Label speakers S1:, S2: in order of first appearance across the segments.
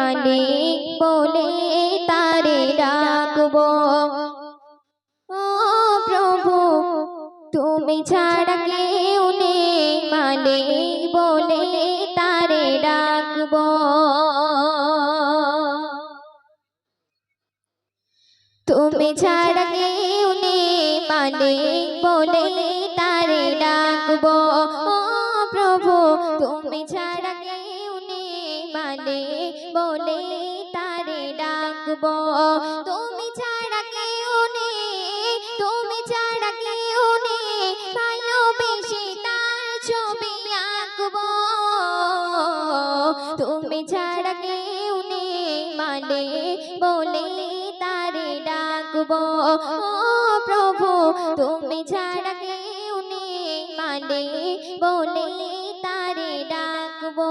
S1: মালিক বলে তারে ডাকবো। ও প্রভু, তুমি ছাড়া কেউ নেই বলে তারে ডাকবো। তুমি ছাড়া কেউ মালিক বলে তারে ডাকবো। ও প্রভু, তুমি ছাড়া কেউ বলে তারে ডাকবো। তুমি ছাড়া কেউ নেই, তুমি ছাড়া কেউ নেই, ভালোবেসে তার ছবি আঁকবো। তুমি ছাড়া কেউ নেই মানে বলে তারে ডাকবো। প্রভু, তুমি ছাড়া কেউ নেই মানে বলে তারে ডাকবো।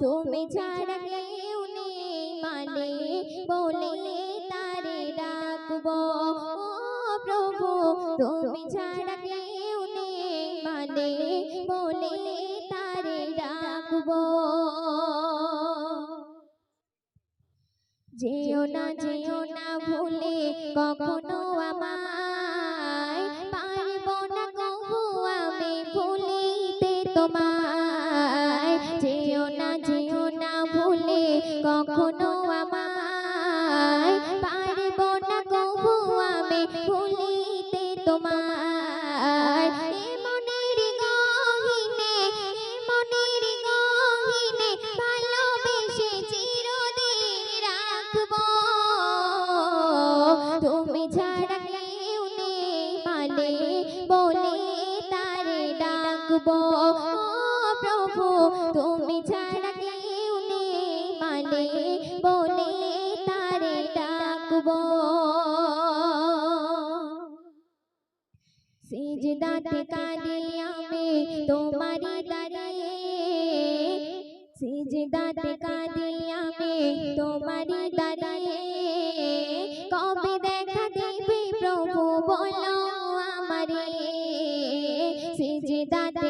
S1: তুমি ছাড়া কেউ নেই মানে বলে তারে ডাকবো। প্রভু, তুমি ছাড়া কেউ নেই মানে বলে তারে ডাকবো। যেও না যেও না ভুলে কখনো আমায় তুমি ছাড়া কেউ নেই মানে বলে তারে ডাকবো। প্রভু, তুমি ছাড়া কেউ মানে বলে তারে ডাকবো। সিজদাতে কাঁদি তোমারি সিজদাতে কাঁদি আমি তোমারি দাঁড়িয়ে কবে দেখা দিবে প্রভু বলো আমারে সিজদাতে কাঁদি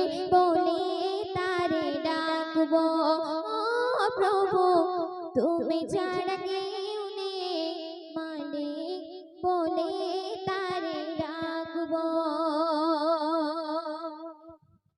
S1: ও তুমি ছাড়া